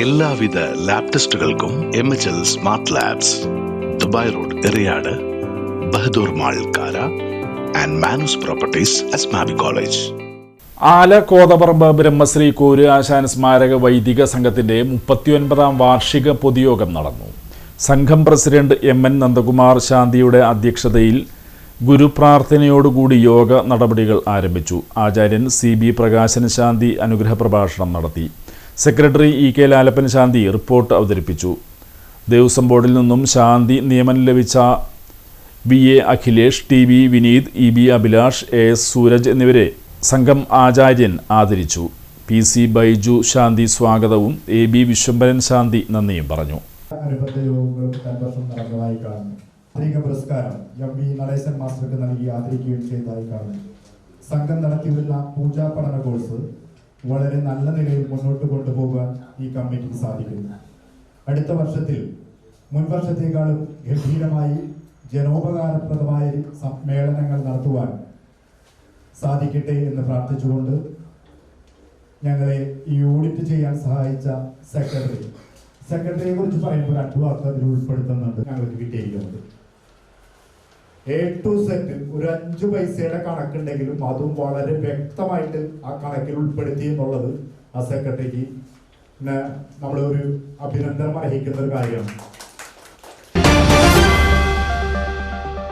എല്ലാവിധ lab ടെസ്റ്റുകൾക്കും M H L smart labs Dubai road Eriyad Bahadur mall Kara and Manoos properties Asmabi college Ala Kothaparambu Brahmashri core ആശാൻ സ്മാരക വൈദിക സംഘത്തിന്റെ മുപ്പത്തിയൊൻപതാം വാർഷിക പൊതുയോഗം നടന്നു. സംഘം പ്രസിഡന്റ് എം എൻ നന്ദകുമാർ ശാന്തിയുടെ അധ്യക്ഷതയിൽ ഗുരുപ്രാർത്ഥനയോടുകൂടി യോഗ നടപടികൾ ആരംഭിച്ചു. ആചാര്യൻ സി ബി പ്രകാശൻ ശാന്തി അനുഗ്രഹ പ്രഭാഷണം നടത്തി. സെക്രട്ടറി ഇ കെ ലാലപ്പൻ ശാന്തി റിപ്പോർട്ട് അവതരിപ്പിച്ചു. ദേവസ്വം ബോർഡിൽ നിന്നും ശാന്തി നിയമനം ലഭിച്ച B A Akhilesh T V Vineeth E B Abhilash A S Sooraj എന്നിവരെ സംഘം ആചാര്യൻ ആദരിച്ചു. പി സി ബൈജു ശാന്തി സ്വാഗതവും എ ബി വിശ്വംഭരൻ ശാന്തി നന്ദിയും പറഞ്ഞു. സംഘം നടത്തിവരുന്ന പൂജാ പഠന കോഴ്സ് വളരെ നല്ല നിലയിൽ മുന്നോട്ട് കൊണ്ടുപോകാൻ ഈ കമ്മിറ്റിക്ക് സാധിക്കുന്നു. അടുത്ത വർഷത്തിൽ മുൻ വർഷത്തേക്കാളും ഗംഭീരമായി ജനോപകാരപ്രദമായ സമ്മേളനങ്ങൾ നടത്തുവാൻ സാധിക്കട്ടെ എന്ന് പ്രാർത്ഥിച്ചുകൊണ്ട് ഞങ്ങളെ ഈ ഓഡിറ്റ് ചെയ്യാൻ സഹായിച്ച സെക്രട്ടറി. സെക്രട്ടറിയെ കുറിച്ച് പറയുമ്പോൾ രണ്ടു അതിൽ ഉൾപ്പെടുത്തുന്നുണ്ട്. ഞങ്ങൾക്ക് കിട്ടിയിരിക്കുന്നത് എ ടു സെറ്റ് ഒരു അഞ്ചു പൈസയുടെ കണക്കുണ്ടെങ്കിലും അതും വളരെ വ്യക്തമായിട്ട് ആ കണക്കിൽ ഉൾപ്പെടുത്തി എന്നുള്ളത് ആ സെക്രട്ടറിക്ക് നമ്മൾ ഒരു അഭിനന്ദനം അർഹിക്കുന്ന ഒരു കാര്യമാണ്.